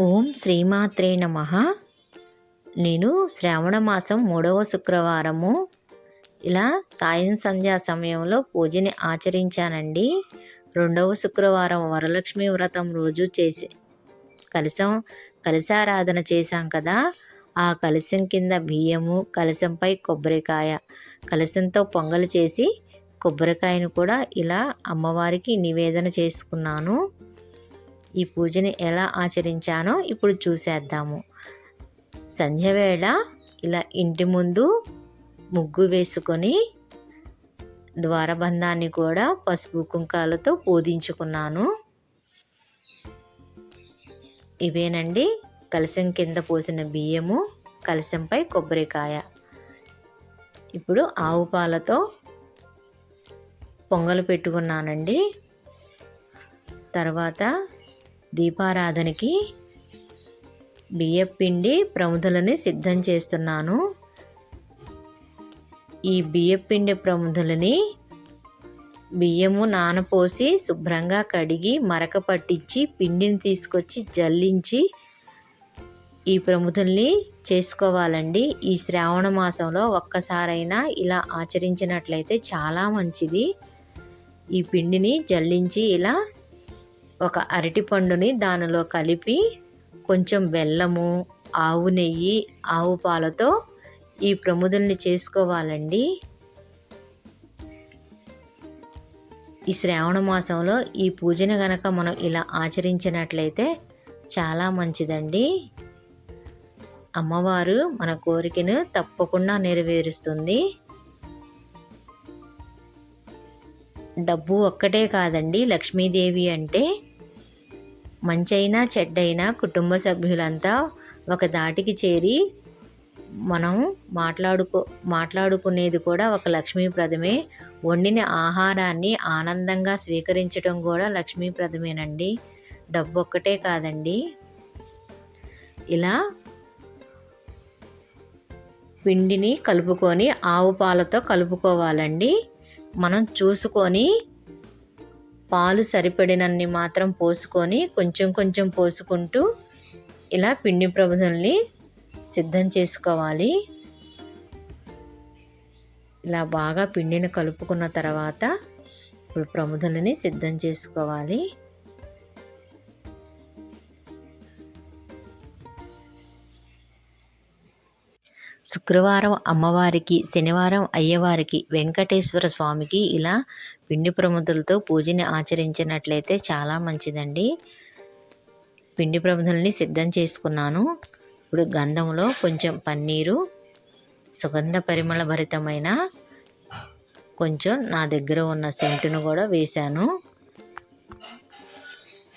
ఓం శ్రీమాత్రే నమ. నేను శ్రావణ మాసం మూడవ శుక్రవారము. ఇలా సాయం సంధ్యా సమయంలో పూజని ఆచరించానండి. రెండవ శుక్రవారం వరలక్ష్మి వ్రతం రోజు చేసి కలసం కలశారాధన చేశాం కదా. ఆ కలశం కింద బియ్యము కలశంపై కొబ్బరికాయ కలశంతో పొంగలు చేసి కొబ్బరికాయను కూడా ఇలా అమ్మవారికి నివేదన చేసుకున్నాను. ఈ పూజని ఎలా ఆచరించానో ఇప్పుడు చూసేద్దాము. సంధ్యవేళ ఇలా ఇంటి ముందు ముగ్గు వేసుకొని ద్వారబంధాన్ని కూడా పసుపు కుంకాలతో పూజించుకున్నాను. ఇవేనండి కలశం కింద పోసిన బియ్యము కలశంపై కొబ్బరికాయ. ఇప్పుడు ఆవు పాలతో పొంగలు పెట్టుకున్నానండి. తర్వాత దీపారాధనకి బియ్యపిండి ప్రముదలని సిద్ధం చేస్తున్నాను. ఈ బియ్యపిండి ప్రముదలని బియ్యము నానపోసి శుభ్రంగా కడిగి మరక పట్టించి పిండిని తీసుకొచ్చి జల్లించి ఈ ప్రముదల్ని చేసుకోవాలండి. ఈ శ్రావణ మాసంలో ఒక్కసారైనా ఇలా ఆచరించినట్లయితే చాలా మంచిది. ఈ పిండిని జల్లించి ఇలా ఒక అరటిపండుని దానిలో కలిపి కొంచెం బెల్లము ఆవు నెయ్యి ఆవు పాలతో ఈ ప్రముదల్ని చేసుకోవాలండి. ఈ శ్రావణ మాసంలో ఈ పూజను గనక మనం ఇలా ఆచరించినట్లయితే చాలా మంచిదండి. అమ్మవారు మన కోరికను తప్పకుండా నెరవేరుస్తుంది. డబ్బు ఒక్కటే కాదండి. లక్ష్మీదేవి అంటే మంచైనా చెడ్డైనా కుటుంబ సభ్యులంతా ఒక దాటికి చేరి మనం మాట్లాడుకో మాట్లాడుకునేది కూడా ఒక లక్ష్మీప్రదమే వండిన ఆహారాన్ని ఆనందంగా స్వీకరించడం కూడా లక్ష్మీప్రదమేనండి డబ్బు ఒక్కటే కాదండి. ఇలా పిండిని కలుపుకొని ఆవు పాలతో కలుపుకోవాలండి. మనం చూసుకొని పాలు సరిపడినన్ని మాత్రం పోసుకొని కొంచెం కొంచెం పోసుకుంటూ ఇలా పిండి ప్రబుదల్ని సిద్ధం చేసుకోవాలి. ఇలా బాగా పిండిని కలుపుకున్న తర్వాత ఇప్పుడు ప్రముదలని సిద్ధం చేసుకోవాలి. శుక్రవారం అమ్మవారికి శనివారం అయ్యవారికి వెంకటేశ్వర స్వామికి ఇలా పిండి ప్రముదులతో పూజని ఆచరించినట్లయితే చాలా మంచిదండి. పిండి ప్రముదుల్ని సిద్ధం చేసుకున్నాను. ఇప్పుడు గంధంలో కొంచెం పన్నీరు సుగంధ పరిమళ భరితమైన కొంచెం నా దగ్గర ఉన్న సెంటును కూడా వేశాను.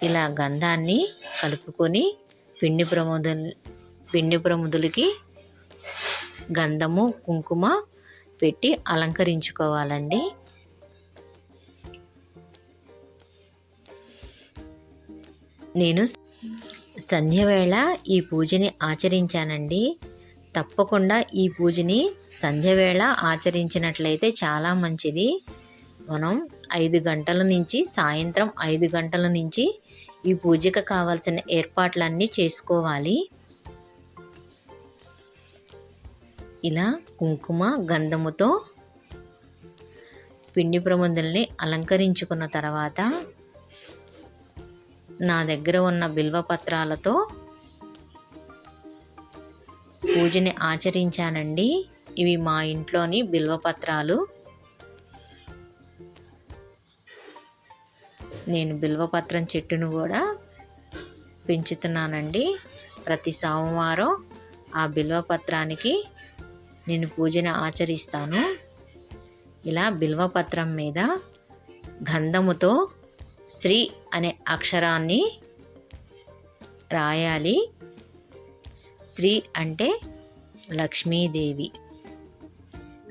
ఇలా గంధాన్ని కలుపుకొని పిండి ప్రమోదు పిండి ప్రముదులకి గంధము కుంకుమ పెట్టి అలంకరించుకోవాలండి. నేను సంధ్యవేళ ఈ పూజని ఆచరించానండి. తప్పకుండా ఈ పూజని సంధ్యవేళ ఆచరించినట్లయితే చాలా మంచిది. మనం ఐదు గంటల నుంచి సాయంత్రం ఐదు గంటల నుంచి ఈ పూజకు కావాల్సిన ఏర్పాట్లన్నీ చేసుకోవాలి. ఇలా కుంకుమ గంధముతో పిండి ప్రముదల్ని అలంకరించుకున్న తర్వాత నా దగ్గర ఉన్న బిల్వ పత్రాలతో పూజని ఆచరించానండి. ఇవి మా ఇంట్లోని బిల్వ పత్రాలు. నేను బిల్వపత్రం చెట్టును కూడా పెంచుతున్నానండి. ప్రతి సోమవారం ఆ బిల్వపత్రానికి నేను పూజను ఆచరిస్తాను. ఇలా బిల్వపత్రం మీద గంధముతో శ్రీ అనే అక్షరాన్ని రాయాలి. శ్రీ అంటే లక్ష్మీదేవి.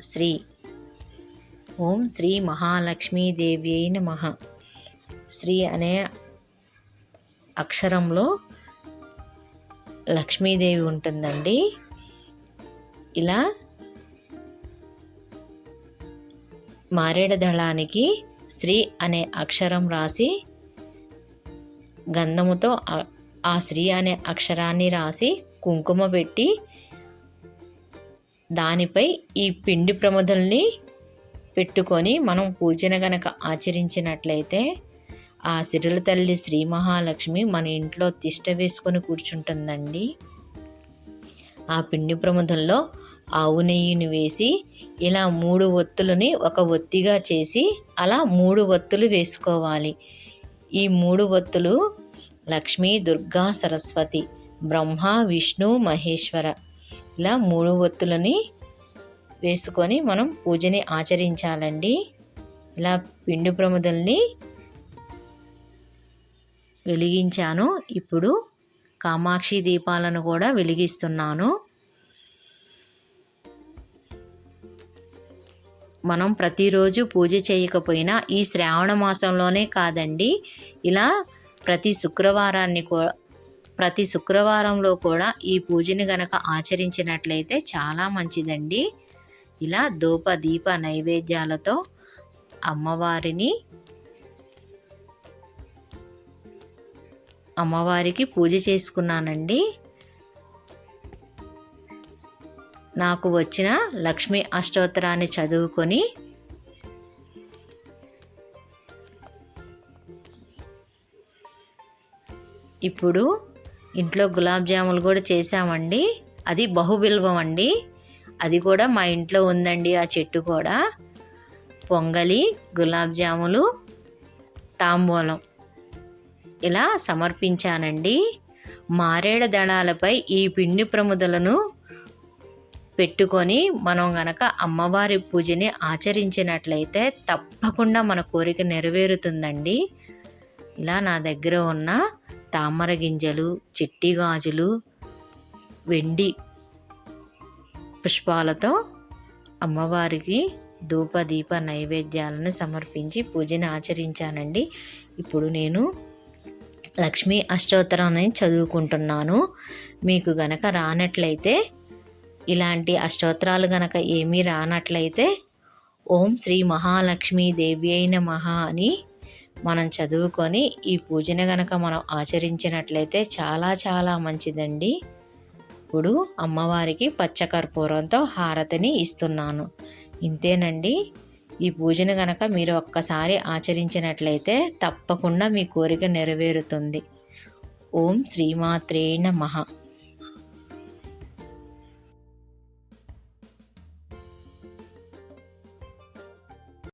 శ్రీ. ఓం శ్రీ మహాలక్ష్మీదేవి అయిన మహా శ్రీ అనే అక్షరంలో లక్ష్మీదేవి ఉంటుందండి. ఇలా మారేడు దళానికి శ్రీ అనే అక్షరం రాసి గంధముతో ఆ శ్రీ అనే అక్షరాన్ని రాసి కుంకుమ పెట్టి దానిపై ఈ పిండి ప్రమదల్ని పెట్టుకొని మనం పూజన గనక ఆచరించినట్లయితే ఆ సిరుల తల్లి శ్రీ మహాలక్ష్మి మన ఇంట్లో తిష్ట వేసుకొని కూర్చుంటుందండి. ఆ పిండి ప్రమదంలో ఆవు నెయ్యిని వేసి ఇలా మూడు ఒత్తులని ఒక ఒత్తిగా చేసి అలా మూడు ఒత్తులు వేసుకోవాలి. ఈ మూడు ఒత్తులు లక్ష్మీ దుర్గా సరస్వతి బ్రహ్మ విష్ణు మహేశ్వర ఇలా మూడు ఒత్తులని వేసుకొని మనం పూజని ఆచరించాలండి. ఇలా పిండి ప్రముదల్ని వెలిగించాను. ఇప్పుడు కామాక్షి దీపాలను కూడా వెలిగిస్తున్నాను. మనం ప్రతిరోజు పూజ చేయకపోయినా ఈ శ్రావణ మాసంలోనే కాదండి. ఇలా ప్రతి శుక్రవారాన్ని కూడా ప్రతి శుక్రవారంలో కూడా ఈ పూజని గనక ఆచరించినట్లయితే చాలా మంచిదండి. ఇలా ధూప దీప నైవేద్యాలతో అమ్మవారిని అమ్మవారికి పూజ చేసుకున్నానండి. నాకు వచ్చిన లక్ష్మీ అష్టోత్తరాన్ని చదువుకొని ఇప్పుడు ఇంట్లో గులాబ్ జాములు కూడా చేసామండి అది బహుబిల్వం అండి. అది కూడా మా ఇంట్లో ఉందండి ఆ చెట్టు కూడా. పొంగలి గులాబ్ జాములు తాంబూలం ఇలా సమర్పించానండి. మారేడ దళాలపై ఈ పిండి ప్రముదలను పెట్టుకొని మనం గనక అమ్మవారి పూజని ఆచరించినట్లయితే తప్పకుండా మన కోరిక నెరవేరుతుందండి. ఇలా నా దగ్గర ఉన్న తామర గింజలు చిట్టి గాజులు వెండి పుష్పాలతో అమ్మవారికి ధూప దీప నైవేద్యాలను సమర్పించి పూజని ఆచరించానండి. ఇప్పుడు నేను లక్ష్మీ అష్టోత్తరాన్ని చదువుకుంటున్నాను. మీకు గనక రానట్లయితే ఇలాంటి అష్టోత్తరాలు గనక ఏమీ రానట్లయితే ఓం శ్రీ మహాలక్ష్మీ దేవి అయిన మహా అని మనం చదువుకొని ఈ పూజను గనక మనం ఆచరించినట్లయితే చాలా చాలా మంచిదండి. ఇప్పుడు అమ్మవారికి పచ్చకర్పూరంతో హారతిని ఇస్తున్నాను. ఇంతేనండి. ఈ పూజను గనక మీరు ఒక్కసారి ఆచరించినట్లయితే తప్పకుండా మీ కోరిక నెరవేరుతుంది. ఓం శ్రీమాత్రే నమః.